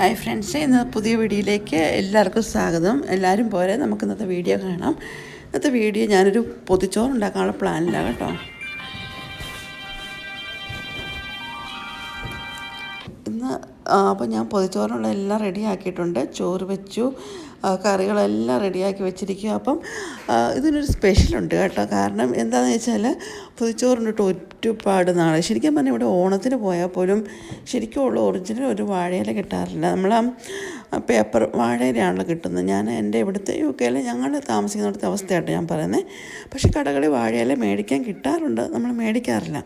Hi friends ഇന്ന് പുതിയ വീഡിയോയിലേക്ക് എല്ലാവർക്കും സ്വാഗതം. എല്ലാവരും പോരെ നമുക്ക് ഇന്നത്തെ വീഡിയോ കാണാം. ഇന്നത്തെ വീഡിയോ ഞാനൊരു പൊതിച്ചോറ് ഉണ്ടാക്കാനുള്ള പ്ലാനിലാണ് കേട്ടോ. ഇന്ന് അപ്പോൾ ഞാൻ പൊതിച്ചോറിനുള്ള എല്ലാം റെഡി ആക്കിയിട്ടുണ്ട്. ചോറ് വെച്ചു. കറികളെല്ലാം റെഡിയാക്കി വെച്ചിരിക്കുക. അപ്പം ഇതിനൊരു സ്പെഷ്യലുണ്ട് കേട്ടോ. കാരണം എന്താണെന്ന് വെച്ചാൽ പുതിച്ചോറിനിട്ട് ഒരുപാട് നാൾ ശരിക്കും പറഞ്ഞാൽ ഇവിടെ ഓണത്തിന് പോയാൽ പോലും ശരിക്കും ഉള്ള ഒറിജിനൽ ഒരു വാഴയില കിട്ടാറില്ല. നമ്മൾ പേപ്പർ വാഴയിലാണല്ലോ കിട്ടുന്നത്. ഞാൻ എന്റെ ഇവിടുത്തെ യു കെയിൽ ഞങ്ങൾ താമസിക്കുന്നിടത്തെ അവസ്ഥയായിട്ട് ഞാൻ പറയുന്നത്. പക്ഷേ കടകളിൽ വാഴയില മേടിക്കാൻ കിട്ടാറുണ്ട്. നമ്മൾ മേടിക്കാറില്ല.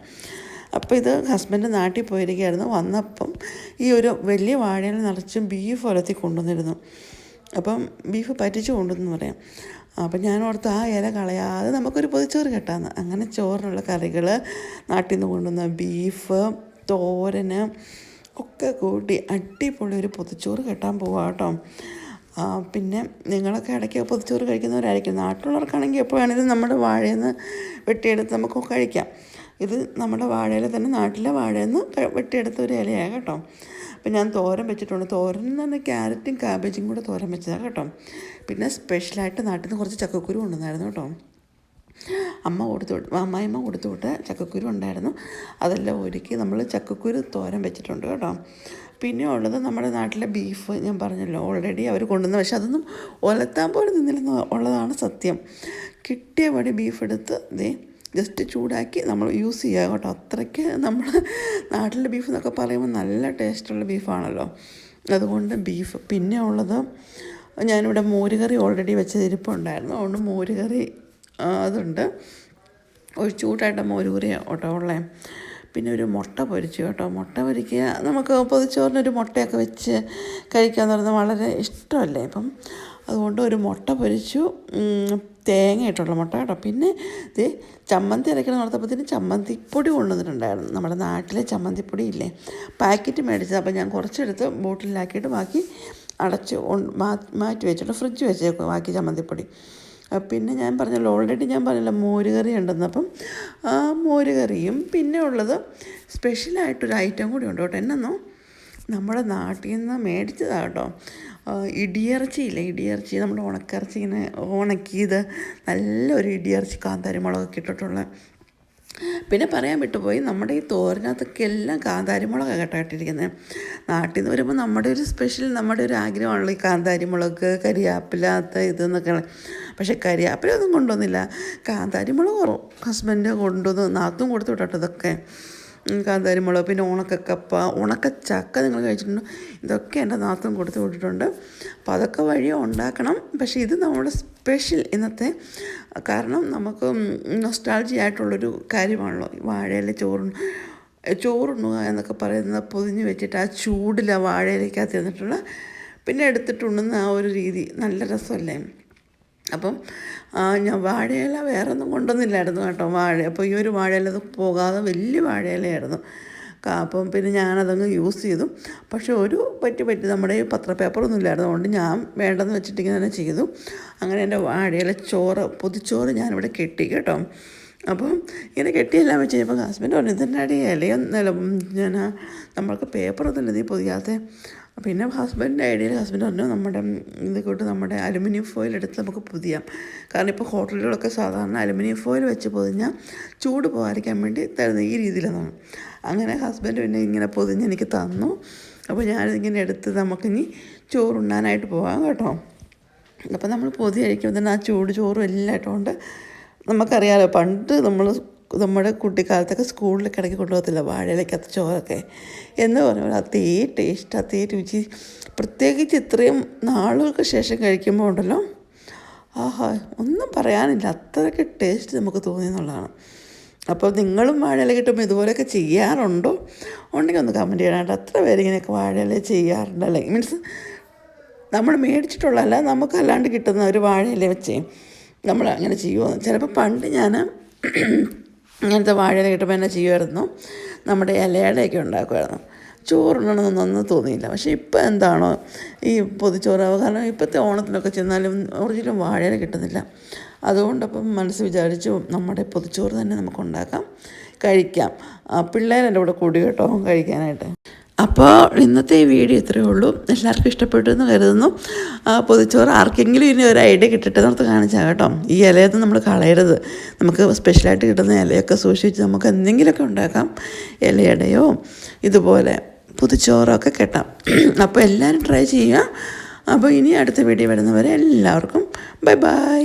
അപ്പോൾ ഇത് ഹസ്ബൻഡ് നാട്ടിൽ പോയിരിക്കുകയായിരുന്നു. വന്നപ്പം ഈ ഒരു വലിയ വാഴയിൽ നിറച്ചും ബീഫ് ഒലത്തി കൊണ്ടുവന്നിരുന്നു. അപ്പം ബീഫ് പറ്റിച്ചു കൊണ്ടെന്ന് പറയാം. അപ്പം ഞാൻ ഓർത്ത് ആ ഇല കളയാതെ നമുക്കൊരു പൊതിച്ചോറ് കെട്ടാമെന്ന് അങ്ങനെ ചോറിനുള്ള കറികൾ നാട്ടിൽ നിന്ന് കൊണ്ടുവന്ന ബീഫ് തോരന് ഒക്കെ കൂട്ടി അടിപൊളി ഒരു പൊതിച്ചോറ് കെട്ടാൻ പോവാം കേട്ടോ. പിന്നെ നിങ്ങളൊക്കെ ഇടയ്ക്ക് പൊതിച്ചോറ് കഴിക്കുന്നവരായിരിക്കും. നാട്ടിലുള്ളവർക്കാണെങ്കിൽ എപ്പോൾ വേണമെങ്കിലും നമ്മുടെ വാഴയിൽ നിന്ന് വെട്ടിയെടുത്ത് നമുക്ക് കഴിക്കാം. ഇത് നമ്മുടെ വാഴയിൽ തന്നെ നാട്ടിലെ വാഴയിൽ നിന്ന് വെട്ടിയെടുത്ത ഒരു ഇലയാണ് കേട്ടോ. അപ്പം ഞാൻ തോരൻ വെച്ചിട്ടുണ്ട്. തോരൻ എന്ന് പറഞ്ഞാൽ ക്യാരറ്റും കാബേജും കൂടെ തോരൻ വെച്ചതാണ് കേട്ടോ. പിന്നെ സ്പെഷ്യലായിട്ട് നാട്ടിൽ നിന്ന് കുറച്ച് ചക്കക്കുരു കൊണ്ടുവന്നായിരുന്നു കേട്ടോ. അമ്മ കൊടുത്തു അമ്മായിമ്മ കൊടുത്തു വിട്ട ചക്കക്കുരു ഉണ്ടായിരുന്നു. അതെല്ലാം ഒരുക്കി നമ്മൾ ചക്കക്കുരു തോരൻ വെച്ചിട്ടുണ്ട് കേട്ടോ. പിന്നെ ഉള്ളത് നമ്മുടെ നാട്ടിലെ ബീഫ് ഞാൻ പറഞ്ഞല്ലോ ഓൾറെഡി അവർ കൊണ്ടുവന്ന പക്ഷെ അതൊന്നും ഒലത്താൻ പോലും നിന്നില്ലെന്ന് ഉള്ളതാണ് സത്യം. കിട്ടിയ പടി ബീഫ് എടുത്ത് ദേ ജസ്റ്റ് ചൂടാക്കി നമ്മൾ യൂസ് ചെയ്യുക കേട്ടോ. അത്രയ്ക്ക് നമ്മൾ നാട്ടിലെ ബീഫ് എന്നൊക്കെ പറയുമ്പോൾ നല്ല ടേസ്റ്റുള്ള ബീഫാണല്ലോ അതുകൊണ്ട് ബീഫ് പിന്നെ ഉള്ളത് ഞാനിവിടെ മോരുകറി ഓൾറെഡി വെച്ച ഇരിപ്പുണ്ടായിരുന്നു അതുകൊണ്ട് മോരുകറി അതുണ്ട്. ഒരു ചൂടായിട്ട് മോരുകറി കേട്ടോ ഉള്ളേ. പിന്നെ ഒരു മുട്ട പൊരിച്ചു കേട്ടോ. മുട്ട പൊരിക്കുക. നമുക്ക് പൊതിച്ചോറിനൊരു മുട്ടയൊക്കെ വെച്ച് കഴിക്കാന്ന് പറയുന്നത് വളരെ ഇഷ്ടമല്ലേ അപ്പം? അതുകൊണ്ട് ഒരു മുട്ട പൊരിച്ചു തേങ്ങ ഇട്ടുള്ള മുട്ട കേട്ടോ. പിന്നെ ഇത് ചമ്മന്തി അരയ്ക്കണം നടത്തപ്പോഴത്തേന് ചമ്മന്തിപ്പൊടി കൊണ്ടുവന്നിട്ടുണ്ടായിരുന്നു. നമ്മുടെ നാട്ടിലെ ചമ്മന്തിപ്പൊടി ഇല്ലേ? പാക്കറ്റ് മേടിച്ചത്. അപ്പോൾ ഞാൻ കുറച്ചെടുത്ത് ബോട്ടിലാക്കിയിട്ട് ബാക്കി അടച്ച് മാറ്റി വെച്ചിട്ട് ഫ്രിഡ്ജ് വെച്ചേക്കും ബാക്കി ചമ്മന്തിപ്പൊടി. പിന്നെ ഞാൻ പറഞ്ഞല്ലോ ഓൾറെഡി ഞാൻ പറഞ്ഞല്ലോ മോരുകറി ഉണ്ടെന്ന്. അപ്പം ആ മോരുകറിയും പിന്നെ ഉള്ളത് സ്പെഷ്യലായിട്ടൊരു ഐറ്റം കൂടി ഉണ്ട് കേട്ടോ. എന്നോ നമ്മുടെ നാട്ടിൽ നിന്ന് മേടിച്ചതാണ് കേട്ടോ. ഇടിയിറച്ചിയില്ലേ ഇടിയിറച്ചി നമ്മുടെ ഉണക്കിറച്ചി ഇങ്ങനെ ഉണക്കിയത്. നല്ലൊരു ഇടിയിറച്ചി കാന്താരി മുളകൊക്കെ ഇട്ടിട്ടുള്ള പിന്നെ പറയാൻ വിട്ടുപോയി നമ്മുടെ ഈ തോരനകത്തൊക്കെ എല്ലാം കാന്താരി മുളകാണ് കേട്ടോ നാട്ടിൽ നിന്ന് വരുമ്പോൾ നമ്മുടെ ഒരു സ്പെഷ്യൽ നമ്മുടെ ഒരു ആഗ്രഹമാണല്ലോ ഈ കാന്താരി മുളക് കരിയാപ്പിലാത്ത ഇതെന്നൊക്കെ പക്ഷേ കരിയാപ്പില ഒന്നും കൊണ്ടുവന്നില്ല. കാന്താരി മുളക് കുറവ് ഹസ്ബൻഡ് കൊണ്ടുവന്ന് നാത്തും കൊടുത്തു വിട്ടോ ഇതൊക്കെ കാന്താരി മുളക് പിന്നെ ഉണക്കക്കപ്പ ഉണക്ക ചക്ക നിങ്ങൾ കഴിച്ചിട്ടുണ്ടോ. ഇതൊക്കെ എന്റെ നാത്തും കൊടുത്തു വിട്ടിട്ടുണ്ട്. അപ്പോൾ അതൊക്കെ വഴിയോ ഉണ്ടാക്കണം. പക്ഷേ ഇത് നമ്മുടെ സ്പെഷ്യൽ ഇന്നത്തെ കാരണം നമുക്ക് നൊസ്റ്റാൾജി ആയിട്ടുള്ളൊരു കാര്യമാണല്ലോ. വാഴയിലെ ചോറ് ചോറുണ്ണുക എന്നൊക്കെ പറയുന്നത് പൊതിഞ്ഞ് വെച്ചിട്ട് ആ ചൂടിൽ ആ വാഴയിലേക്കകത്ത് തന്നിട്ടുള്ള പിന്നെ എടുത്തിട്ടുണ്ടെന്ന് ആ ഒരു രീതി. നല്ല രസമല്ലേ? അപ്പം ഞാൻ വാഴയില വേറെ ഒന്നും കൊണ്ടുവന്നില്ലായിരുന്നു കേട്ടോ. വാഴ അപ്പോൾ ഈ ഒരു വാഴയില പോകാതെ വലിയ വാഴയിലയായിരുന്നു. അപ്പം പിന്നെ ഞാനതങ്ങ് യൂസ് ചെയ്തു. പക്ഷേ ഒരു പറ്റി പറ്റി നമ്മുടെ ഈ പത്രപേപ്പറൊന്നും ഇല്ലായിരുന്നു. അതുകൊണ്ട് ഞാൻ വേണ്ടെന്ന് വെച്ചിട്ട് ഇങ്ങനെ തന്നെ ചെയ്തു. അങ്ങനെ എന്റെ വാഴയില ചോറ് പൊതിച്ചോറ് ഞാനിവിടെ കെട്ടി കേട്ടോ. അപ്പം ഇങ്ങനെ കെട്ടിയെല്ലാം വെച്ച് കഴിഞ്ഞപ്പോൾ ഹസ്ബൻഡ് പറഞ്ഞു ഇതിന്റെ ഇലയൊന്നല്ല ഞാൻ നമ്മൾക്ക് പേപ്പറൊന്നും ഇല്ല നീ പൊതിയാത്ത. പിന്നെ ഹസ്ബൻഡിന്റെ ഐഡിയയിൽ ഹസ്ബൻഡ് പറഞ്ഞു നമ്മുടെ ഇത് കൂട്ട് നമ്മുടെ അലുമിനിയം ഫോയിൽ എടുത്ത് നമുക്ക് പൊതിയാം. കാരണം ഇപ്പോൾ ഹോട്ടലുകളൊക്കെ സാധാരണ അലുമിനിയം ഫോയിൽ വെച്ച് പൊതിഞ്ഞാൽ ചൂട് പോകാതിരിക്കാൻ വേണ്ടി തരുന്ന ഈ രീതിയിലാണ്. അങ്ങനെ ഹസ്ബൻഡ് പിന്നെ ഇങ്ങനെ പൊതിഞ്ഞ് എനിക്ക് തന്നു. അപ്പോൾ ഞാനിതിങ്ങനെ എടുത്ത് നമുക്കിനി ചോറുണ്ണാനായിട്ട് പോകാം കേട്ടോ. അപ്പോൾ നമ്മൾ പൊതി കഴിക്കുമ്പോൾ തന്നെ ആ ചൂട് ചോറും എല്ലാം ഇട്ടുകൊണ്ട് നമുക്കറിയാലോ പണ്ട് നമ്മൾ നമ്മുടെ കുട്ടിക്കാലത്തൊക്കെ സ്കൂളിൽ കിടക്കി കൊണ്ടുപോകത്തില്ല വാഴയിലേക്കകത്ത് ചോറൊക്കെ. എന്ന് പറഞ്ഞാൽ അതേ ടേസ്റ്റ് അതേ രുചി. പ്രത്യേകിച്ച് ഇത്രയും നാളുകൾക്ക് ശേഷം കഴിക്കുമ്പോൾ ഉണ്ടല്ലോ ആഹാ ഒന്നും പറയാനില്ല. അത്രയ്ക്ക് ടേസ്റ്റ് നമുക്ക് തോന്നി എന്നുള്ളതാണ്. അപ്പോൾ നിങ്ങളും വാഴയില കിട്ടുമ്പോൾ ഇതുപോലെയൊക്കെ ചെയ്യാറുണ്ടോ? ഉണ്ടെങ്കിൽ ഒന്ന് കമന്റ് ചെയ്യണം അത്ര പേര് ഇങ്ങനെയൊക്കെ വാഴയില ചെയ്യാറുണ്ടല്ലേ മീൻസ് നമ്മൾ മേടിച്ചിട്ടുള്ളതല്ല നമുക്കല്ലാണ്ട് കിട്ടുന്ന ഒരു വാഴയില വെച്ച് നമ്മൾ അങ്ങനെ ചെയ്യുമോ? ചിലപ്പോൾ പണ്ട് ഞാൻ ഇങ്ങനത്തെ വാഴയില കിട്ടുമ്പോൾ എന്നെ ചെയ്യുമായിരുന്നു. നമ്മുടെ ഇലയുടെയൊക്കെ ഉണ്ടാക്കുമായിരുന്നു. ചോറുണ്ണണമെന്നൊന്നും തോന്നിയില്ല. പക്ഷേ ഇപ്പം എന്താണോ ഈ പൊതിച്ചോറ് കാരണം ഇപ്പോഴത്തെ ഓണത്തിനൊക്കെ ചെന്നാലും ഒറിജിനൽ വാഴയില കിട്ടുന്നില്ല. അതുകൊണ്ടപ്പം മനസ്സ് വിചാരിച്ചു നമ്മുടെ പൊതിച്ചോറ് തന്നെ നമുക്ക് ഉണ്ടാക്കാം. കഴിക്കാം. പിള്ളേരെന്റെ കൂടെ കൂടി കേട്ടോ കഴിക്കാനായിട്ട്. അപ്പോൾ ഇന്നത്തെ ഈ വീഡിയോ ഇത്രയേ ഉള്ളൂ. എല്ലാവർക്കും ഇഷ്ടപ്പെട്ടു എന്ന് കരുതുന്നു. പൊതിച്ചോറ് ആർക്കെങ്കിലും ഇനി ഒരു ഐഡിയ കിട്ടട്ടെ എന്നോർത്ത് കാണിച്ചാൽ കേട്ടോ. ഈ ഇലയൊന്നും നമ്മൾ കളയരുത്. നമുക്ക് സ്പെഷ്യലായിട്ട് കിട്ടുന്ന ഇലയൊക്കെ സൂക്ഷിച്ച് നമുക്ക് എന്തെങ്കിലുമൊക്കെ ഉണ്ടാക്കാം. ഇലയടയോ ഇതുപോലെ പുതുച്ചോറൊക്കെ കെട്ടാം. അപ്പോൾ എല്ലാവരും ട്രൈ ചെയ്യുക. അപ്പോൾ ഇനി അടുത്ത വീഡിയോ വരുന്നവരെ എല്ലാവർക്കും ബൈ ബൈ